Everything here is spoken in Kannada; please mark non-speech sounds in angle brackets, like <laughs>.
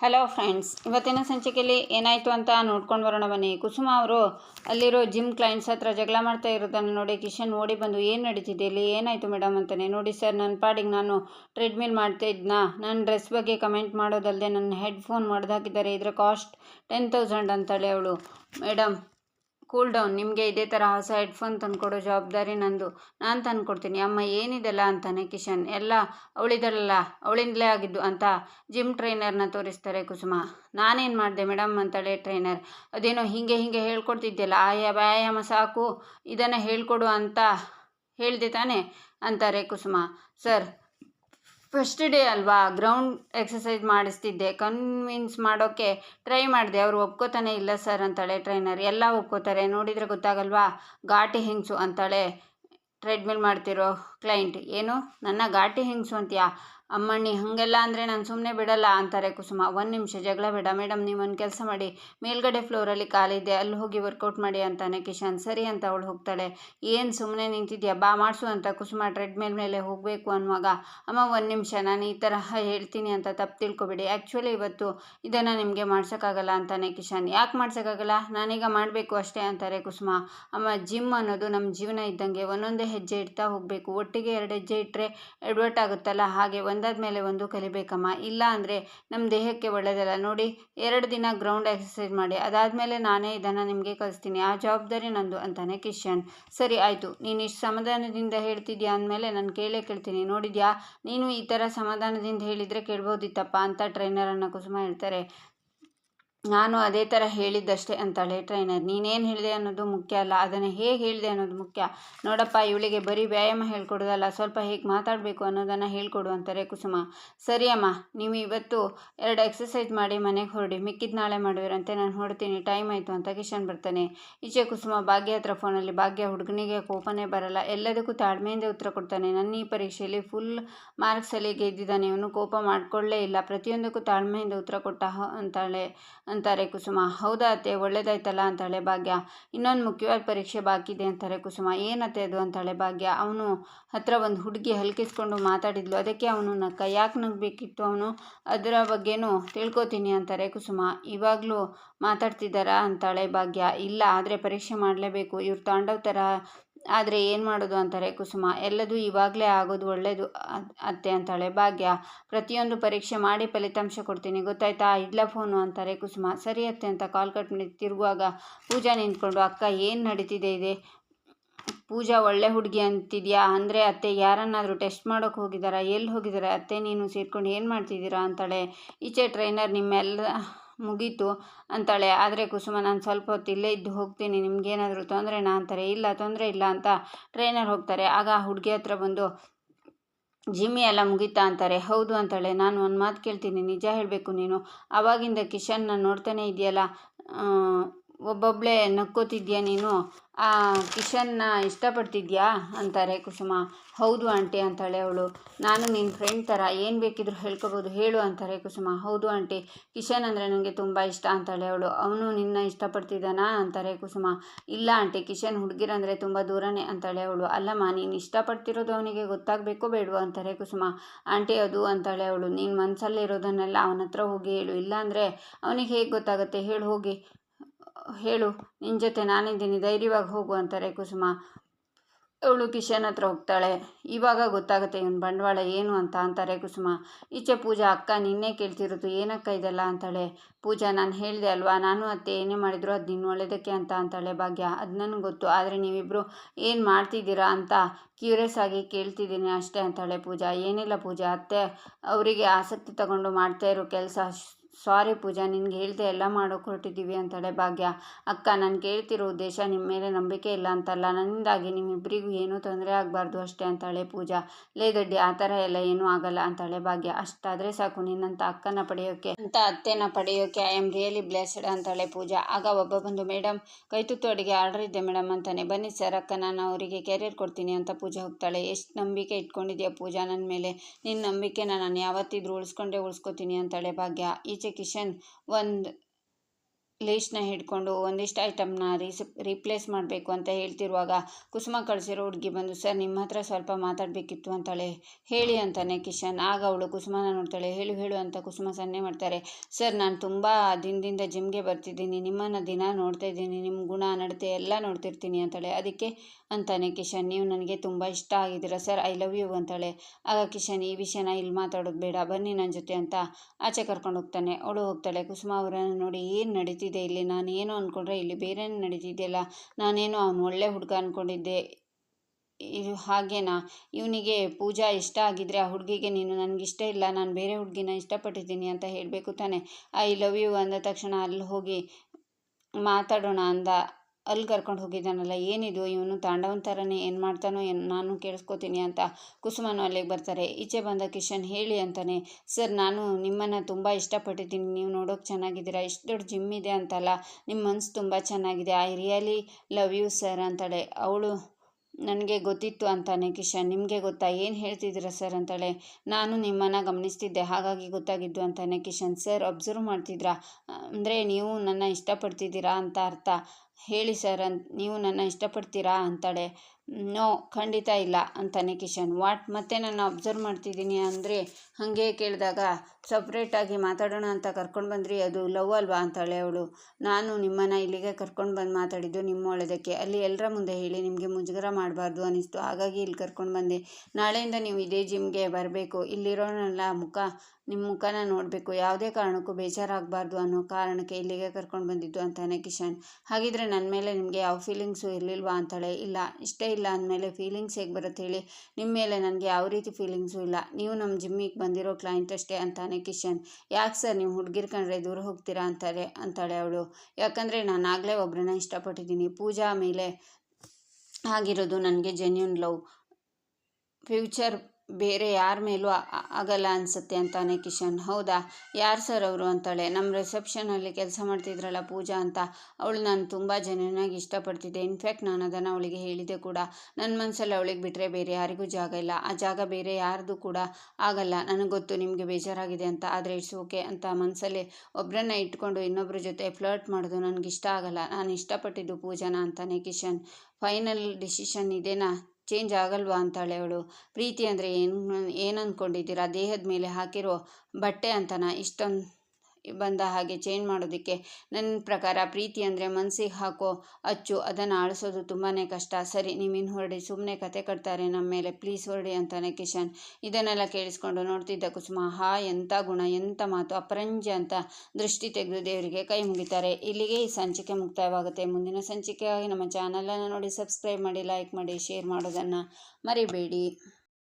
ಹಲೋ ಫ್ರೆಂಡ್ಸ್ ಇವತ್ತಿನ ಸಂಚಿಕೆಯಲ್ಲಿ ಏನಾಯಿತು ಅಂತ ನೋಡ್ಕೊಂಡು ಬರೋಣ ಬನ್ನಿ. ಕುಸುಮ ಅವರು ಅಲ್ಲಿರೋ ಜಿಮ್ ಕ್ಲೈಂಟ್ಸ್ ಹತ್ರ ಜಗಳ ಮಾಡ್ತಾ ಇರೋದನ್ನು ನೋಡಿ ಕಿಶನ್ ಓಡಿ ಬಂದು, ಏನು ನಡೀತಿದೆ ಇಲ್ಲಿ? ಏನಾಯಿತು ಮೇಡಮ್ ಅಂತಾನೆ. ನೋಡಿ ಸರ್ ನನ್ನ ಪಾಡಿಗೆ ನಾನು ಟ್ರೆಡ್ಮಿಲ್ ಮಾಡ್ತಾ ಇದ್ನಾ. ನನ್ನ ಡ್ರೆಸ್ ಬಗ್ಗೆ ಕಮೆಂಟ್ ಮಾಡೋದಲ್ಲದೆ ನನ್ನ ಹೆಡ್ಫೋನ್ ಹಾಕಿದ್ದಾರೆ ಇದರ ಕಾಸ್ಟ್ ಟೆನ್ ತೌಸಂಡ್ ಅಂತಾಳೆ ಅವಳು. ಮೇಡಮ್ ಕೂಲ್ ಡೌನ್ ನಿಮಗೆ ಇದೇ ಥರ ಹೊಸ ಹೆಡ್ಫೋನ್ ತಂದುಕೊಡೋ ಜವಾಬ್ದಾರಿ ನಂದು. ನಾನು ತಂದುಕೊಡ್ತೀನಿ. ಅಮ್ಮ ಏನಿದೆಲ್ಲ ಅಂತಾನೆ ಕಿಶನ್. ಎಲ್ಲ ಅವಳಿದಳಲ್ಲ ಅವಳಿಂದಲೇ ಆಗಿದ್ದು ಅಂತ ಜಿಮ್ ಟ್ರೈನರ್ನ ತೋರಿಸ್ತಾರೆ ಕುಸುಮ. ನಾನೇನು ಮಾಡಿದೆ ಮೇಡಮ್ ಅಂತಾಳೆ ಟ್ರೈನರ್ ಅದೇನೋ ಹೀಗೆ ಹೀಗೆ ಹೇಳ್ಕೊಡ್ತಿದ್ದೆಯಲ್ಲ ಆಯಾ ವ್ಯಾಯಾಮ ಸಾಕು, ಇದನ್ನು ಹೇಳ್ಕೊಡು ಅಂತ ಹೇಳಿದೆ ತಾನೆ ಅಂತಾರೆ ಕುಸುಮ. ಸರ್ ಫಸ್ಟ್ ಡೇ ಅಲ್ವಾ ಗ್ರೌಂಡ್ ಎಕ್ಸಸೈಸ್ ಮಾಡಿಸ್ತಿದ್ದೆ. ಕನ್ವಿನ್ಸ್ ಮಾಡೋಕ್ಕೆ ಟ್ರೈ ಮಾಡಿದೆ. ಅವರು ಒಪ್ಕೋತಾನೆ ಇಲ್ಲ ಸರ್ ಅಂತಾಳೆ ಟ್ರೈನರ್ ಎಲ್ಲ ಒಪ್ಕೋತಾರೆ. ನೋಡಿದರೆ ಗೊತ್ತಾಗಲ್ವಾ? ಘಾಟಿ ಹಿಂಗ್ಸು ಅಂತಾಳೆ ಟ್ರೆಡ್ಮಿಲ್ ಮಾಡ್ತಿರೋ ಕ್ಲೈಂಟ್ ಏನು? ನನ್ನ ಘಾಟಿ ಹಿಂಗ್ಸು ಅಂತೀಯಾ? ಅಮ್ಮಣ್ಣಿ, ಹಾಗೆಲ್ಲ ಅಂದರೆ ನಾನು ಸುಮ್ಮನೆ ಬಿಡಲ್ಲ ಅಂತಾರೆ ಕುಸುಮ. ಒಂದು ನಿಮಿಷ ಜಗಳ ಬೇಡ. ಮೇಡಮ್ ನೀವು ಒಂದು ಕೆಲಸ ಮಾಡಿ. ಮೇಲ್ಗಡೆ ಫ್ಲೋರಲ್ಲಿ ಕಾಲಿದೆ ಅಲ್ಲಿ ಹೋಗಿ ವರ್ಕೌಟ್ ಮಾಡಿ ಅಂತಾನೆ ಕಿಶನ್. ಸರಿ ಅಂತ ಅವಳು ಹೋಗ್ತಾಳೆ. ಏನು ಸುಮ್ಮನೆ ನಿಂತಿದ್ಯಾ? ಬಾ, ಮಾಡಿಸು ಅಂತ ಕುಸುಮ ಟ್ರೆಡ್ ಟ್ರೆಡ್ಮಿಲ್ ಮೇಲೆ ಹೋಗಬೇಕು ಅನ್ನುವಾಗ, ಅಮ್ಮ, ಒಂದು ನಿಮಿಷ. ನಾನು ಈ ತರಹ <laughs> ಹೇಳ್ತೀನಿ ಅಂತ ತಪ್ಪು ತಿಳ್ಕೊಬೇಡಿ. ಆ್ಯಕ್ಚುಲಿ ಇವತ್ತು ಇದನ್ನು ನಿಮಗೆ ಮಾಡ್ಸೋಕ್ಕಾಗಲ್ಲ ಅಂತಾನೆ ಕಿಶನ್. ಯಾಕೆ ಮಾಡ್ಸೋಕ್ಕಾಗಲ್ಲ? ನಾನೀಗ ಮಾಡಬೇಕು ಅಷ್ಟೇ ಅಂತಾರೆ ಕುಸುಮ. ಅಮ್ಮ ಜಿಮ್ ಅನ್ನೋದು ನಮ್ಮ ಜೀವನ ಇದ್ದಂಗೆ ಒಂದೊಂದೇ ಹೆಜ್ಜೆ ಇಡ್ತಾ ಹೋಗಬೇಕು. ಒಟ್ಟಿಗೆ ಎರಡು ಹೆಜ್ಜೆ ಇಟ್ಟರೆ ಎಡ್ವರ್ಟ್ ಆಗುತ್ತಲ್ಲ? ಹಾಗೆ ಒಂದಾದ ಮೇಲೆ ಒಂದು ಕಲಿಬೇಕಮ್ಮ. ಇಲ್ಲ ಅಂದರೆ ನಮ್ಮ ದೇಹಕ್ಕೆ ಒಳ್ಳೆಯದಲ್ಲ ನೋಡಿ, ಎರಡು ದಿನ ಗ್ರೌಂಡ್ ಎಕ್ಸಸೈಸ್ ಮಾಡಿ, ಅದಾದಮೇಲೆ ನಾನೇ ಇದನ್ನು ನಿಮಗೆ ಕಲಿಸ್ತೀನಿ. ಆ ಜವಾಬ್ದಾರಿ ನಂದು ಅಂತಾನೆ ಕಿಶನ್. ಸರಿ, ಆಯಿತು. ನೀನು ಇಷ್ಟು ಸಮಾಧಾನದಿಂದ ಹೇಳ್ತಿದ್ಯಾ ಅಂದಮೇಲೆ ನಾನು ಕೇಳೇ ಕೇಳ್ತೀನಿ. ನೋಡಿದ್ಯಾ? ನೀನು ಈ ಥರ ಸಮಾಧಾನದಿಂದ ಹೇಳಿದರೆ ಕೇಳ್ಬೋದಿತ್ತಪ್ಪ ಅಂತ ಟ್ರೈನರನ್ನು ಕುಸುಮ ಹೇಳ್ತಾರೆ. ನಾನು ಅದೇ ಥರ ಹೇಳಿದ್ದಷ್ಟೇ ಅಂತಾಳೆ ಟ್ರೈನರ್ ನೀನೇನು ಹೇಳಿದೆ ಅನ್ನೋದು ಮುಖ್ಯ ಅಲ್ಲ, ಅದನ್ನು ಹೇಗೆ ಹೇಳಿದೆ ಅನ್ನೋದು ಮುಖ್ಯ. ನೋಡಪ್ಪ, ಇವಳಿಗೆ ಬರೀ ವ್ಯಾಯಾಮ ಹೇಳ್ಕೊಡೋದಲ್ಲ, ಸ್ವಲ್ಪ ಹೇಗೆ ಮಾತಾಡಬೇಕು ಅನ್ನೋದನ್ನು ಹೇಳ್ಕೊಡು ಅಂತಾರೆ ಕುಸುಮ. ಸರಿ ಅಮ್ಮ, ನೀವು ಇವತ್ತು ಎರಡು ಎಕ್ಸಸೈಸ್ ಮಾಡಿ ಮನೆಗೆ ಹೊರಡಿ, ಮಿಕ್ಕಿದ ನಾಳೆ ಮಾಡುವಿರಂತೆ, ನಾನು ಹೊರಡ್ತೀನಿ ಟೈಮ್ ಆಯಿತು ಅಂತ ಕಿಶನ್ ಬರ್ತಾನೆ. ಈಚೆ ಕುಸುಮ ಭಾಗ್ಯ ಹತ್ರ ಫೋನಲ್ಲಿ ಭಾಗ್ಯ ಹುಡುಗನಿಗೆ ಕೋಪನೇ ಬರಲ್ಲ, ಎಲ್ಲದಕ್ಕೂ ತಾಳ್ಮೆಯಿಂದ ಉತ್ತರ ಕೊಡ್ತಾನೆ. ನನ್ನ ಈ ಪರೀಕ್ಷೆಯಲ್ಲಿ ಫುಲ್ ಮಾರ್ಕ್ಸಲ್ಲಿ ಗೆದ್ದಿದ್ದಾನೆ ಇವನು ಕೋಪ ಮಾಡಿಕೊಳ್ಳೇ ಇಲ್ಲ, ಪ್ರತಿಯೊಂದಕ್ಕೂ ತಾಳ್ಮೆಯಿಂದ ಉತ್ತರ ಕೊಟ್ಟ ಅಂತಾಳೆ ಅಂತಾರೆ ಕುಸುಮ. ಹೌದಾ ಅತ್ತೆ? ಒಳ್ಳೇದಾಯ್ತಲ್ಲ ಅಂತಾಳೆ ಭಾಗ್ಯ. ಇನ್ನೊಂದು ಮುಖ್ಯವಾದ ಪರೀಕ್ಷೆ ಬಾಕಿ ಇದೆ ಅಂತಾರೆ ಕುಸುಮ. ಏನತ್ತೆ ಅದು ಅಂತಾಳೆ ಭಾಗ್ಯ? ಅವನು ಹತ್ರ ಒಂದು ಹುಡುಗಿ ಹಲ್ಕಿಸ್ಕೊಂಡು ಮಾತಾಡಿದ್ಲು. ಅದಕ್ಕೆ ಅವನು ನಕ್ಕ. ಯಾಕೆ ನಗಬೇಕಿತ್ತು ಅವನು? ಅದರ ಬಗ್ಗೆನೂ ತಿಳ್ಕೊತೀನಿ ಅಂತಾರೆ ಕುಸುಮ. ಇವಾಗಲೂ ಮಾತಾಡ್ತಿದ್ದಾರಾ ಅಂತಾಳೆ ಭಾಗ್ಯ. ಇಲ್ಲ, ಆದರೆ ಪರೀಕ್ಷೆ ಮಾಡಲೇಬೇಕು. ಇವ್ರು ತಾಂಡವ್ ಥರ ಆದರೆ ಏನು ಮಾಡೋದು ಅಂತಾರೆ ಕುಸುಮ? ಎಲ್ಲದೂ ಇವಾಗಲೇ ಆಗೋದು ಒಳ್ಳೆಯದು ಅತ್ತೆ ಅಂತಾಳೆ. ಭಾಗ್ಯ, ಪ್ರತಿಯೊಂದು ಪರೀಕ್ಷೆ ಮಾಡಿ ಫಲಿತಾಂಶ ಕೊಡ್ತೀನಿ. ಗೊತ್ತಾಯ್ತಾ? ಇಡ್ಲ ಫೋನು ಅಂತಾರೆ ಕುಸುಮ. ಸರಿ ಅತ್ತೆ ಅಂತ ಕಾಲ್ ಕಟ್ ತಿರುಗುವಾಗ ಪೂಜಾ ನಿಂತ್ಕೊಂಡು, ಅಕ್ಕ, ಏನು ನಡೀತಿದೆ ಇದೆ? ಪೂಜಾ ಒಳ್ಳೆ ಹುಡುಗಿ ಅಂತಿದ್ಯಾ? ಅಂದರೆ ಅತ್ತೆ ಯಾರನ್ನಾದರೂ ಟೆಸ್ಟ್ ಮಾಡೋಕೆ ಹೋಗಿದ್ದಾರಾ ಎಲ್ಲಿ ಹೋಗಿದ್ದಾರೆ ಅತ್ತೆ ನೀನು ಸೇರ್ಕೊಂಡು ಏನು ಮಾಡ್ತಿದ್ದೀರಾ? ಅಂತಾಳೆ. ಈಚೆ ಟ್ರೈನರ್ ನಿಮ್ಮೆಲ್ಲ ಮುಗೀತು ಅಂತಾಳೆ. ಆದರೆ ಕುಸುಮ, ನಾನು ಸ್ವಲ್ಪ ಹೊತ್ತು ಇಲ್ಲೇ ಇದ್ದು ಹೋಗ್ತೀನಿ. ನಿಮಗೇನಾದರೂ ತೊಂದರೆನಾ? ಅಂತಾರೆ. ಇಲ್ಲ, ತೊಂದರೆ ಇಲ್ಲ ಅಂತ ಟ್ರೈನರ್ ಹೋಗ್ತಾರೆ. ಆಗ ಹುಡುಗಿ ಹತ್ರ ಬಂದು, ಜಿಮ್ಮಿ ಎಲ್ಲ ಮುಗೀತಾ? ಅಂತಾರೆ. ಹೌದು ಅಂತಾಳೆ. ನಾನು ಒಂದು ಮಾತು ಕೇಳ್ತೀನಿ. ನಿಜ ಹೇಳಬೇಕು ನೀನು. ಅವಾಗಿಂದ ಕಿಶನ್ನ ನೋಡ್ತಾನೆ ಇದೆಯಲ್ಲ ಒಬ್ಬೊಬ್ಬಳೇ ನಕ್ಕೋತಿದ್ಯಾ ನೀನು? ಆ ಕಿಶನ್ನ ಇಷ್ಟಪಡ್ತಿದ್ಯಾ? ಅಂತಾರೆ ಕುಸುಮ. ಹೌದು ಆಂಟಿ ಅಂತಾಳೆ ಅವಳು. ನಾನು ನಿನ್ನ ಫ್ರೆಂಡ್ ಥರ ಏನು ಬೇಕಿದ್ರು ಹೇಳ್ಕೊಬೋದು, ಹೇಳು ಅಂತಾರೆ ಕುಸುಮ. ಹೌದು ಆಂಟಿ, ಕಿಶನ್ ಅಂದರೆ ನನಗೆ ತುಂಬ ಇಷ್ಟ ಅಂತಾಳೆ ಅವಳು. ಅವನು ನಿನ್ನ ಇಷ್ಟಪಡ್ತಿದ್ದಾನಾ? ಅಂತಾರೆ ಕುಸುಮ. ಇಲ್ಲ ಆಂಟಿ, ಕಿಶನ್ ಹುಡುಗಿರಂದರೆ ತುಂಬ ದೂರನೇ ಅಂತಾಳೆ ಅವಳು. ಅಲ್ಲಮ್ಮ, ನೀನು ಇಷ್ಟಪಡ್ತಿರೋದು ಅವನಿಗೆ ಗೊತ್ತಾಗಬೇಕೋ ಬೇಡವೋ? ಅಂತಾರೆ ಕುಸುಮ. ಆಂಟಿ, ಅದು ಅಂತಾಳೆ ಅವಳು. ನೀನು ಮನಸ್ಸಲ್ಲಿರೋದನ್ನೆಲ್ಲ ಅವನ ಹತ್ರ ಹೋಗಿ ಹೇಳು. ಇಲ್ಲಾಂದರೆ ಅವನಿಗೆ ಹೇಗೆ ಗೊತ್ತಾಗುತ್ತೆ? ಹೇಳು, ಹೋಗಿ. ಹೇಳು ನಿನ್ನ ಜೊತೆ ನಾನಿದ್ದೀನಿ, ಧೈರ್ಯವಾಗಿ ಹೋಗು ಅಂತಾರೆ ಕುಸುಮ. ಅವಳು ಕಿಶನ್ ಹತ್ರ ಹೋಗ್ತಾಳೆ. ಇವಾಗ ಗೊತ್ತಾಗುತ್ತೆ ಇವನು ಬಂಡವಾಳ ಏನು ಅಂತ ಅಂತಾರೆ ಕುಸುಮ. ಈಚೆ ಪೂಜಾ, ಅಕ್ಕ ನಿನ್ನೆ ಕೇಳ್ತಿರೋದು, ಏನಕ್ಕ ಇದೆಲ್ಲ ಅಂತಾಳೆ. ಪೂಜಾ, ನಾನು ಹೇಳಿದೆ ಅಲ್ವಾ, ನಾನು ಅತ್ತೆ ಏನೇ ಮಾಡಿದ್ರು ಅದು ನಿನ್ನ ಒಳ್ಳೇದಕ್ಕೆ ಅಂತ ಅಂತಾಳೆ ಭಾಗ್ಯ. ಅದು ನನಗೆ ಗೊತ್ತು, ಆದರೆ ನೀವಿಬ್ಬರು ಏನು ಮಾಡ್ತಿದ್ದೀರಾ ಅಂತ ಕ್ಯೂರಿಯಸ್ ಆಗಿ ಕೇಳ್ತಿದ್ದೀನಿ ಅಷ್ಟೇ ಅಂತಾಳೆ ಪೂಜಾ. ಏನಿಲ್ಲ ಪೂಜಾ, ಅತ್ತೆ ಅವರಿಗೆ ಆಸಕ್ತಿ ತಗೊಂಡು ಮಾಡ್ತಾ ಇರೋ ಕೆಲಸ ಸಾರಿ ಪೂಜಾ, ನಿನ್ಗೆ ಹೇಳ್ದೆ ಎಲ್ಲ ಮಾಡೋಕೆ ಹೊರಟಿದ್ದೀವಿ ಅಂತಾಳೆ ಭಾಗ್ಯ. ಅಕ್ಕ, ನಾನು ಕೇಳ್ತಿರೋ ಉದ್ದೇಶ ನಿಮ್ಮ ಮೇಲೆ ನಂಬಿಕೆ ಇಲ್ಲ ಅಂತಲ್ಲ, ನನ್ನಿಂದಾಗಿ ನಿಮ್ಮಿಬ್ಬರಿಗೂ ಏನೂ ತೊಂದರೆ ಆಗಬಾರ್ದು ಅಷ್ಟೇ ಅಂತಾಳೆ ಪೂಜಾ. ಲೇ ದೊಡ್ಡಿ, ಆ ಥರ ಎಲ್ಲ ಏನೂ ಆಗಲ್ಲ ಅಂತಾಳೆ ಭಾಗ್ಯ. ಅಷ್ಟಾದರೆ ಸಾಕು ನಿನ್ನಂಥ ಅಕ್ಕನ ಪಡೆಯೋಕೆ. ಅಂತ ಅತ್ತೆನ ಪಡೆಯೋಕೆ ಐ ಆಮ್ ರಿಯಲಿ ಬ್ಲೆಸ್ಡ್ ಅಂತಾಳೆ ಪೂಜಾ. ಆಗ ಒಬ್ಬ ಬಂದು ಮೇಡಮ್ ಕೈತುತ್ತು ಅಡುಗೆ ಆರ್ಡರ್ ಇದ್ದೆ ಮೇಡಮ್ ಅಂತಾನೆ. ಬನ್ನಿ ಸರ್ ಅಕ್ಕ, ನಾನು ಅವರಿಗೆ ಕೆರಿಯರ್ ಕೊಡ್ತೀನಿ ಅಂತ ಪೂಜಾ ಹೋಗ್ತಾಳೆ. ಎಷ್ಟು ನಂಬಿಕೆ ಇಟ್ಕೊಂಡಿದ್ಯಾ ಪೂಜಾ ನನ್ನ ಮೇಲೆ? ನಿನ್ನ ನಂಬಿಕೆನ ನಾನು ಯಾವತ್ತಿದ್ರೂ ಉಳಿಸ್ಕೊಂಡೇ ಉಳಿಸ್ಕೊತೀನಿ ಅಂತಾಳೆ ಭಾಗ್ಯ. ಈಚೆ ಕಿಶನ್ ಒಂದು ಲೀಸ್ಟ್ನ ಹಿಡ್ಕೊಂಡು ಒಂದಿಷ್ಟು ಐಟಮ್ನ ರೀಸ್ ರೀಪ್ಲೇಸ್ ಮಾಡಬೇಕು ಅಂತ ಹೇಳ್ತಿರುವಾಗ ಕುಸುಮ ಕಳಿಸಿರೋ ಹುಡುಗಿ ಬಂದು, ಸರ್, ನಿಮ್ಮ ಹತ್ರ ಸ್ವಲ್ಪ ಮಾತಾಡಬೇಕಿತ್ತು ಅಂತಾಳೆ. ಹೇಳಿ ಅಂತಾನೆ ಕಿಶನ್. ಆಗ ಅವಳು ಕುಸುಮನ ನೋಡ್ತಾಳೆ. ಹೇಳು ಹೇಳು ಅಂತ ಕುಸುಮ ಸನ್ನೆ ಮಾಡ್ತಾರೆ. ಸರ್, ನಾನು ತುಂಬ ದಿನದಿಂದ ಜಿಮ್ಗೆ ಬರ್ತಿದ್ದೀನಿ. ನಿಮ್ಮನ್ನು ದಿನ ನೋಡ್ತಾ ಇದ್ದೀನಿ. ನಿಮ್ಮ ಗುಣ ನಡತೆ ಎಲ್ಲ ನೋಡ್ತಿರ್ತೀನಿ ಅಂತಾಳೆ. ಅದಕ್ಕೆ? ಅಂತಾನೆ ಕಿಶನ್. ನೀವು ನನಗೆ ತುಂಬ ಇಷ್ಟ ಆಗಿದ್ದೀರಾ, ಸರ್. ಐ ಲವ್ ಯು ಅಂತಾಳೆ. ಆಗ ಕಿಶನ್, ಈ ವಿಷಯನ ಇಲ್ಲಿ ಮಾತಾಡೋದು ಬೇಡ. ಬನ್ನಿ ನನ್ನ ಜೊತೆ ಅಂತ ಆಚೆ ಕರ್ಕೊಂಡು ಹೋಗ್ತಾನೆ. ಅವಳು ಹೋಗ್ತಾಳೆ. ಕುಸುಮ ಅವರನ್ನು ನೋಡಿ ಏನು ನಡೀತಿದೆ ಇಲ್ಲಿ. ನಾನು ಏನು ಅಂದ್ಕೊಂಡ್ರೆ ಇಲ್ಲಿ ಬೇರೆ ನಡೀತಿದೆಯಲ್ಲ ನಾನೇನು ಅವನು ಒಳ್ಳೆ ಹುಡುಗ ಅಂದ್ಕೊಂಡಿದ್ದೆ ಇದು ಹಾಗೇನಾ? ಇವನಿಗೆ ಪೂಜಾ ಇಷ್ಟ ಆಗಿದ್ರೆ ಆ ಹುಡುಗಿಗೆ ನೀನು ನನಗಿಷ್ಟ ಇಲ್ಲ. ನಾನು ಬೇರೆ ಹುಡುಗಿನ ಇಷ್ಟಪಟ್ಟಿದ್ದೀನಿ ಅಂತ ಹೇಳಬೇಕು ತಾನೆ. ಐ ಲವ್ ಯು ಅಂದ ತಕ್ಷಣ ಅಲ್ಲಿ ಹೋಗಿ ಮಾತಾಡೋಣ ಅಂದ. ಅಲ್ಲಿ ಕರ್ಕೊಂಡು ಹೋಗಿದ್ದಾನಲ್ಲ, ಏನಿದು? ಇವನು ತಾಂಡವನ ಥರನೇ ಏನು ಮಾಡ್ತಾನೋ ಏನು ನಾನು ಕೇಳಿಸ್ಕೋತೀನಿ ಅಂತ ಕುಸುಮನು ಅಲ್ಲಿಗೆ ಬರ್ತಾರೆ. ಈಚೆ ಬಂದ ಕಿಶನ್ ಹೇಳಿ ಅಂತಾನೆ, ಸರ್, ನಾನು ನಿಮ್ಮನ್ನು ತುಂಬ ಇಷ್ಟಪಟ್ಟಿದ್ದೀನಿ. ನೀವು ನೋಡೋಕೆ ಚೆನ್ನಾಗಿದ್ದೀರಾ? ಇಷ್ಟು ದೊಡ್ಡ ಜಿಮ್ ಇದೆ ಅಂತಲ್ಲ ನಿಮ್ಮ ಮನಸ್ಸು ತುಂಬ ಚೆನ್ನಾಗಿದೆ. I really love you sir ಅಂತಾಳೆ. ಅವಳು ನನಗೆ ಗೊತ್ತಿತ್ತು ಅಂತಾನೆ ಕಿಶನ್. ನಿಮಗೆ ಗೊತ್ತಾ? ಏನು ಹೇಳ್ತಿದ್ದೀರಾ ಸರ್ ಅಂತಾಳೆ. ನಾನು ನಿಮ್ಮನ್ನು ಗಮನಿಸ್ತಿದ್ದೆ, ಹಾಗಾಗಿ ಗೊತ್ತಾಗಿದ್ದು ಅಂತಾನೆ ಕಿಶನ್. Sir observe ಮಾಡ್ತಿದ್ರಾ? ಅಂದರೆ ನೀವು ನನ್ನ ಇಷ್ಟಪಡ್ತಿದ್ದೀರಾ ಅಂತ ಅರ್ಥ. ಹೇಳಿ ಸರ್ ಅಂತ ನೀವು ನನ್ನ ಇಷ್ಟಪಡ್ತೀರಾ ಅಂತಾಳೆ. ನೋ, ಖಂಡಿತ ಇಲ್ಲ ಅಂತಾನೆ ಕಿಶನ್. ವಾಟ್? ಮತ್ತೆ ನಾನು ಅಬ್ಸರ್ವ್ ಮಾಡ್ತಿದ್ದೀನಿ ಅಂದರೆ ಹಾಗೆ ಕೇಳಿದಾಗ ಸಪ್ರೇಟಾಗಿ ಮಾತಾಡೋಣ ಅಂತ ಕರ್ಕೊಂಡು ಬಂದ್ರಿ, ಅದು ಲವ್ ಅಲ್ವಾ? ಅಂತಾಳೆ ಅವಳು. ನಾನು ನಿಮ್ಮನ್ನು ಇಲ್ಲಿಗೆ ಕರ್ಕೊಂಡು ಬಂದು ಮಾತಾಡಿದ್ದು ನಿಮ್ಮ ಒಳ್ಳೆದಕ್ಕೆ ಅಲ್ಲಿ ಎಲ್ಲರ ಮುಂದೆ ಹೇಳಿ ನಿಮಗೆ ಮುಜುಗರ ಮಾಡಬಾರ್ದು ಅನ್ನಿಸ್ತು. ಹಾಗಾಗಿ ಇಲ್ಲಿ ಕರ್ಕೊಂಡು ಬಂದೆ. ನಾಳೆಯಿಂದ ನೀವು ಇದೇ ಜಿಮ್ಗೆ ಬರಬೇಕು. ಇಲ್ಲಿರೋನೆಲ್ಲ ಮುಖ. ನಿಮ್ಮ ಮುಖನ ನೋಡಬೇಕು. ಯಾವುದೇ ಕಾರಣಕ್ಕೂ ಬೇಜಾರಾಗಬಾರ್ದು ಅನ್ನೋ ಕಾರಣಕ್ಕೆ ಇಲ್ಲಿಗೆ ಕರ್ಕೊಂಡು ಬಂದಿದ್ದು ಅಂತಾನೆ ಕಿಶನ್. ಹಾಗಿದ್ರೆ ನನ್ನ ಮೇಲೆ ನಿಮಗೆ ಯಾವ ಫೀಲಿಂಗ್ಸು ಇರಲಿಲ್ವಾ ಅಂತಾಳೆ. ಇಲ್ಲ, ಇಷ್ಟೇ ಇಲ್ಲ ಅಂದಮೇಲೆ ಫೀಲಿಂಗ್ಸ್ ಹೇಗೆ ಬರುತ್ತೆ ಹೇಳಿ. ನಿಮ್ಮ ಮೇಲೆ ನನಗೆ ಯಾವ ರೀತಿ ಫೀಲಿಂಗ್ಸು ಇಲ್ಲ. ನೀವು ನಮ್ಮ ಜಿಮ್ಮಿಗೆ ಬಂದಿರೋ ಕ್ಲೈಂಟ್ ಅಷ್ಟೇ ಅಂತಾನೆ ಕಿಶನ್. ಯಾಕೆ ಸರ್ ನೀವು ಹುಡುಗಿರ್ ಕಂಡ್ರೆ ದೂರ ಹೋಗ್ತೀರಾ ಅಂತಾರೆ, ಅಂತಾಳೆ ಅವಳು. ಯಾಕಂದರೆ ನಾನು ಆಗಲೇ ಒಬ್ಬರನ್ನ ಇಷ್ಟಪಟ್ಟಿದ್ದೀನಿ. ಪೂಜಾ ಮೇಲೆ ಆಗಿರೋದು ನನಗೆ ಜೆನ್ಯೂನ್ ಲವ್ ಫ್ಯೂಚರ್ ಬೇರೆ ಯಾರ ಮೇಲೂ ಆಗಲ್ಲ ಅನಿಸುತ್ತೆ ಅಂತಾನೆ ಕಿಶನ್. ಹೌದಾ? ಯಾರು ಸರ್ ಅವರು ಅಂತಾಳೆ. ನಮ್ಮ ರಿಸೆಪ್ಷನಲ್ಲಿ ಕೆಲಸ ಮಾಡ್ತಿದ್ರಲ್ಲ ಪೂಜಾ ಅಂತ. ಅವಳು ನಾನು ತುಂಬ ಜನನಾಗಿ ಇಷ್ಟಪಡ್ತಿದ್ದೆ. ಇನ್ಫ್ಯಾಕ್ಟ್ ನಾನು ಅದನ್ನು ಅವಳಿಗೆ ಹೇಳಿದೆ ಕೂಡ. ನನ್ನ ಮನಸ್ಸಲ್ಲಿ ಅವಳಿಗೆ ಬಿಟ್ಟರೆ ಬೇರೆ ಯಾರಿಗೂ ಜಾಗ ಇಲ್ಲ. ಆ ಜಾಗ ಬೇರೆ ಯಾರ್ದು ಕೂಡ ಆಗಲ್ಲ. ನನಗೆ ಗೊತ್ತು ನಿಮಗೆ ಬೇಜಾರಾಗಿದೆ ಅಂತ. ಆದರೆ ಇಟ್ಸ್ ಓಕೆ ಅಂತ ಮನಸ್ಸಲ್ಲಿ ಒಬ್ಬರನ್ನ ಇಟ್ಕೊಂಡು ಇನ್ನೊಬ್ಬರ ಜೊತೆ ಫ್ಲರ್ಟ್ ಮಾಡೋದು ನನಗೆ ಇಷ್ಟ ಆಗಲ್ಲ. ನಾನು ಇಷ್ಟಪಟ್ಟಿದ್ದು ಪೂಜಾನ ಅಂತಾನೆ ಕಿಶನ್. ಫೈನಲ್ ಡಿಸಿಷನ್ ಇದೇನಾ? ಚೇಂಜ್ ಆಗಲ್ವಾ ಅಂತಾಳೆ ಅವಳು. ಪ್ರೀತಿ ಅಂದರೆ ಏನು ಏನು ಅಂದ್ಕೊಂಡಿದ್ದೀರಾ ದೇಹದ ಮೇಲೆ ಹಾಕಿರೋ ಬಟ್ಟೆ ಅಂತನಾ? ಇಷ್ಟೊಂದು ಬಂದ ಹಾಗೆ ಚೇಂಜ್ ಮಾಡೋದಕ್ಕೆ ನನ್ನ ಪ್ರಕಾರ ಪ್ರೀತಿ ಅಂದರೆ ಮನಸ್ಸಿಗೆ ಹಾಕೋ ಅಚ್ಚು, ಅದನ್ನು ಆಳಿಸೋದು ತುಂಬಾ ಕಷ್ಟ. ಸರಿ ನೀವಿನ್ನು ಹೊರಡಿ ಸುಮ್ಮನೆ ಕತೆ ಕಟ್ತಾರೆ ನಮ್ಮ ಮೇಲೆ ಪ್ಲೀಸ್ ಹೊರಡಿ ಅಂತಾನೆ ಕಿಶನ್. ಇದನ್ನೆಲ್ಲ ಕೇಳಿಸ್ಕೊಂಡು ನೋಡ್ತಿದ್ದ ಕುಸುಮ, ಹಾ ಎಂಥ ಗುಣ ಎಂಥ ಮಾತು, ಅಪರಂಜ ಅಂತ ದೃಷ್ಟಿ ತೆಗೆದು ದೇವರಿಗೆ ಕೈ ಮುಗಿತಾರೆ. ಇಲ್ಲಿಗೆ ಈ ಸಂಚಿಕೆ ಮುಕ್ತಾಯವಾಗುತ್ತೆ. ಮುಂದಿನ ಸಂಚಿಕೆಯಾಗಿ ನಮ್ಮ ಚಾನಲನ್ನು ನೋಡಿ ಸಬ್ಸ್ಕ್ರೈಬ್ ಮಾಡಿ ಲೈಕ್ ಮಾಡಿ ಶೇರ್ ಮಾಡೋದನ್ನು ಮರಿಬೇಡಿ.